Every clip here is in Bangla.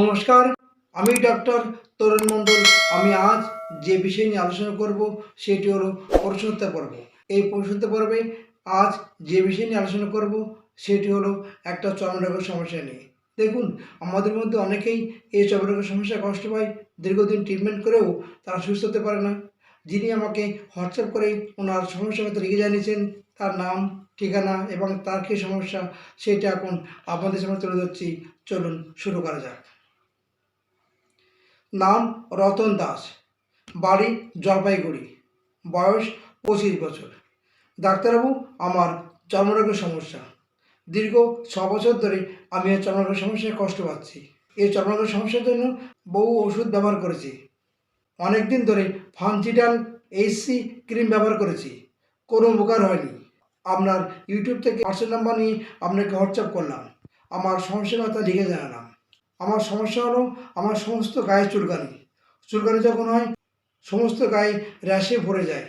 নমস্কার, আমি ডক্টর তরুণ মণ্ডল। আমি আজ যে বিষয় নিয়ে আলোচনা করব, সেটি হলো প্রশ্নোত্তর পর্ব। এই প্রশ্নোত্তর পর্বে আজ যে বিষয় নিয়ে আলোচনা করব, সেটি হলো একটা চর্মরোগের সমস্যা নিয়ে। দেখুন, আমাদের মধ্যে অনেকেই এই চর্মরোগের সমস্যায় কষ্ট পায়, দীর্ঘদিন ট্রিটমেন্ট করেও তারা সুস্থ হতে পারে না। যিনি আমাকে হোয়াটসঅ্যাপ করে ওনার সমস্যার কথা লিখে জানিয়েছেন, তার নাম, ঠিকানা এবং তার কী সমস্যা, সেটা এখন আপনাদের সামনে তুলে ধরছি। চলুন শুরু করা যাক। নাম রতন দাস। বাড়ি জলপাইগুড়ি। বয়স পঁচিশ বছর। ডাক্তারবাবু, আমার চর্মরোগের সমস্যা। দীর্ঘ ছ বছর ধরে আমি এই চর্মরোগের সমস্যায় কষ্ট পাচ্ছি। এই চর্মরোগের সমস্যার জন্য বহু ওষুধ ব্যবহার করেছি। অনেক দিন ধরে ফানচিটাল এইচসি ক্রিম ব্যবহার করেছি। কোনো উপকার হয়নি। আপনার ইউটিউব থেকে হোয়াটসঅ্যাপ নাম্বার নিয়ে আপনাকে হোয়াটসঅ্যাপ করলাম। আমার সমস্যার কথা লিখে জানালাম। আমার সমস্যা হলো আমার সমস্ত গায়ে চুলকানি। চুলকানি যখন হয়, সমস্ত গায়ে র্যাশে ভরে যায়।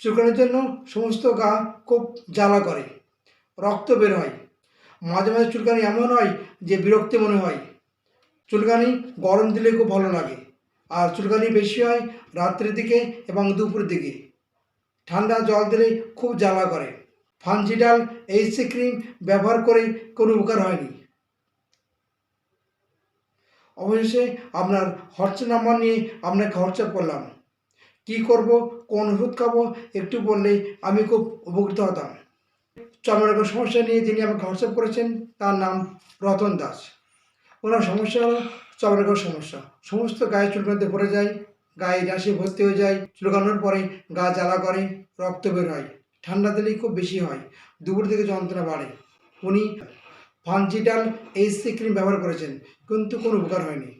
চুলকানির জন্য সমস্ত গা খুব জ্বালা করে, রক্ত বের হয়। মাঝে মাঝে চুলকানি এমন হয় যে বিরক্তি মনে হয়। চুলকানি গরম দিলে খুব ভালো লাগে। আর চুলকানি বেশি হয় রাত্রের দিকে এবং দুপুরের দিকে। ঠান্ডা জল দিলে খুব জ্বালা করে। ফানজিডাল এইচসি ক্রিম ব্যবহার করে কোনো উপকার হয়নি। অবশেষে আপনার হোয়াটসঅ্যাপ নাম্বার নিয়ে আপনাকে হোয়াটসঅ্যাপ করলাম। কি করব, কোন ওষুধ খাব, একটু বললে আমি খুব উপকৃত হতাম। চর্মরোগের সমস্যা নিয়ে যিনি আমাকে হোয়াটসঅ্যাপ করেছেন, তার নাম রতন দাস। ওনার সমস্যা হলো চর্মরোগের সমস্যা। সমস্ত গায়ে চুলকানিতে পড়ে যায়, গায়ে রাশি ভর্তি হয়ে যায় চুলকানোর পরে গা জ্বালা করে, রক্ত বের হয়। ঠান্ডা দিলেই খুব বেশি হয়, দুপুর থেকে যন্ত্রণা বাড়ে। উনি ফানজিটাল এইচসি ক্রিম ব্যবহার করেছেন, কিন্তু কোনো উপকার হয়নি।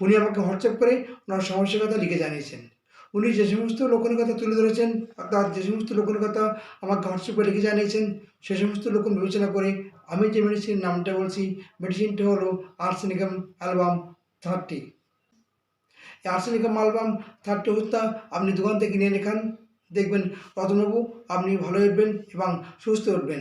উনি আমাকে হোয়াটসঅ্যাপ করে ওনার সমস্যার কথা লিখে জানিয়েছেন। উনি যে সমস্ত লোকের কথা তুলে ধরেছেন, অর্থাৎ যে সমস্ত লোকের কথা আমাকে হোয়াটসঅ্যাপ করে লিখে জানিয়েছেন, সে সমস্ত লোকন বিবেচনা করে আমি যে মেডিসিন নামটা বলছি মেডিসিনটা হলো আর্সেনিকাম অ্যালবাম থার্টি এই আর্সেনিকাম অ্যালবাম থার্টি ওষুধটা আপনি দোকান থেকে কিনে রেখান দেখবেন রতনবাবু আপনি ভালো উঠবেন এবং সুস্থ উঠবেন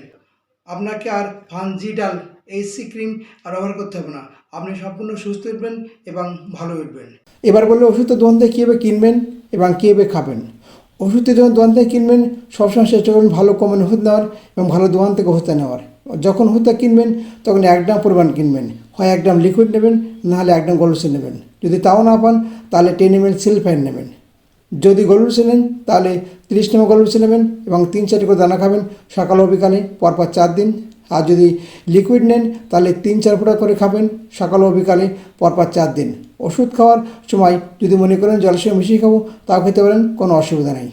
আপনাকে আর ফানজিডাল এইচসি ক্রিম আর ব্যবহার করতে হবে না। আপনি সম্পূর্ণ সুস্থ উঠবেন এবং ভালো উঠবেন এবার বললে ওষুধটা দোকান থেকে কীভাবে কিনবেন এবং কীভাবে খাবেন? ওষুধের যখন দোকান থেকে কিনবেন, সবসময় চেষ্টা করবেন ভালো কমেন ওষুধ নেওয়ার এবং ভালো দোকান থেকে ওষুধটা নেওয়ার। যখন ওষুধটা কিনবেন, তখন এক গ্রাম পরিমাণ কিনবেন। হয় এক গ্রাম লিকুইড নেবেন নাহলে এক গ্রাম গলুসে নেবেন। যদি তাও না পান, তাহলে টেন এম সিলফাইন নেবেন। যদি গরুর ছিলেন তাহলে তিরিশ নম্বর গলুসে নেবেন এবং তিন চারটি করে দানা খাবেন। সকাল ও বিকালে পরপর চার দিন। আর যদি লিকুইড নেন, তাহলে তিন চার ফোঁটা করে খাবেন। সকাল ও বিকালে পরপর চার দিন। ওষুধ খাওয়ার সময় যদি মনে করেন জলের সঙ্গে মিশিয়ে খাব, তাও খেতে পারেন, কোনো অসুবিধা নেই।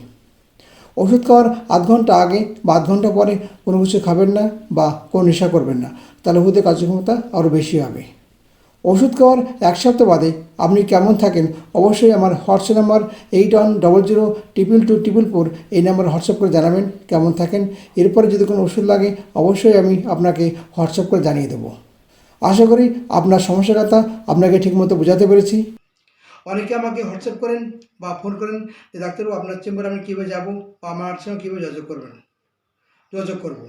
ওষুধ খাওয়ার আধ ঘণ্টা আগে বা আধ ঘণ্টা পরে কোনো কিছু খাবেন না বা কোনো নেশা করবেন না। তাহলে ওষুধের কার্যক্ষমতা আরও বেশি হবে। ওষুধ খাওয়ার এক সপ্তাহ বাদে আপনি কেমন থাকেন, অবশ্যই আমার WhatsApp number eight one double zero triple two triple four এই নাম্বার হোয়াটসঅ্যাপ করে জানাবেন কেমন থাকেন। এরপরে যদি কোনো ওষুধ লাগে, অবশ্যই আমি আপনাকে হোয়াটসঅ্যাপ করে জানিয়ে দেবো। আশা করি আপনার সমস্যার কথা আপনাকে ঠিকমতো বোঝাতে পেরেছি। অনেকে আমাকে হোয়াটসঅ্যাপ করেন বা ফোন করেন যে, ডাক্তারবাবু, আপনার চেম্বারে আমি কীভাবে যাব বা আমার সঙ্গে কীভাবে যোগাযোগ করবেন? যোগাযোগ করব।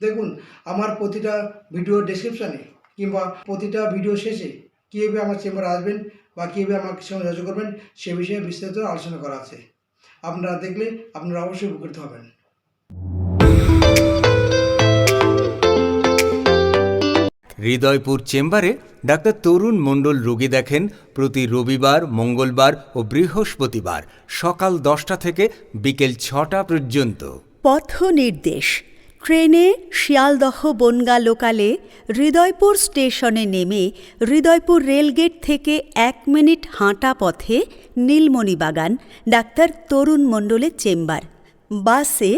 দেখুন, আমার প্রতিটা ভিডিও ডেসক্রিপশানে কিংবা প্রতিটা ভিডিও শেষে কীভাবে আমার চেম্বারে আসবেন বা কীভাবে আমার সঙ্গে যোগাযোগ করবেন সে বিষয়ে বিস্তারিত আলোচনা করা আছে। আপনারা দেখলে আপনারা অবশ্যই উপকৃত হবেন। হৃদয়পুর চেম্বারে ডাক্তার তরুণ মণ্ডল রোগী দেখেন প্রতি রবিবার মঙ্গলবার ও বৃহস্পতিবার সকাল দশটা থেকে বিকেল ছটা পর্যন্ত। পথ নির্দেশ ট্রেনে শিয়ালদহ বনগা লোকালে হৃদয়পুর স্টেশনে নেমে হৃদয়পুর রেলগেট থেকে এক মিনিট হাঁটা পথে নীলমণিবাগান ডাক্তার তরুণ মণ্ডলের চেম্বার। বাসে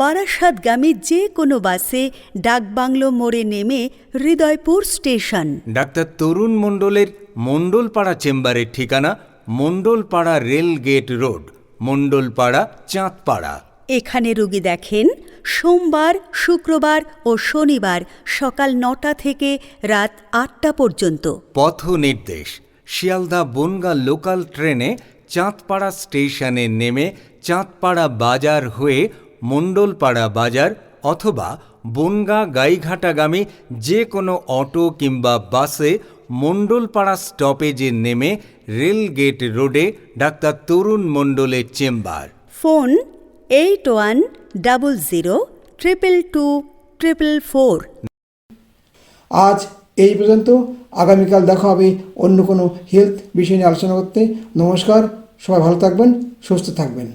বারাসাতগামী যে কোনো বাসে ডাকবাংলো মোড়ে নেমে হৃদয়পুর স্টেশন। ডাক্তার তরুণ মণ্ডলের মণ্ডলপাড়া চেম্বারের ঠিকানা Mondalpara rail gate road Mondalpara Chandpara. এখানে রুগী দেখেন সোমবার শুক্রবার ও শনিবার সকাল নটা থেকে রাত আটটা পর্যন্ত। পথ নির্দেশ। শিয়ালদা বনগা লোকাল ট্রেনে চাঁদপাড়া স্টেশনে নেমে চাঁদপাড়া বাজার হয়ে মণ্ডলপাড়া বাজার অথবা বনগা গাইঘাটাগামী যে কোনো অটো কিংবা বাসে মণ্ডলপাড়া স্টপেজে নেমে রেলগেট রোডে ডাক্তার তরুণ মণ্ডলের chamber. Phone eight one double zero triple two triple four আজ এই পর্যন্ত। আগামীকাল দেখা হবে অন্য কোনো হেলথ বিষয় নিয়ে আলোচনা করতে। নমস্কার, সবাই ভালো থাকবেন, সুস্থ থাকবেন।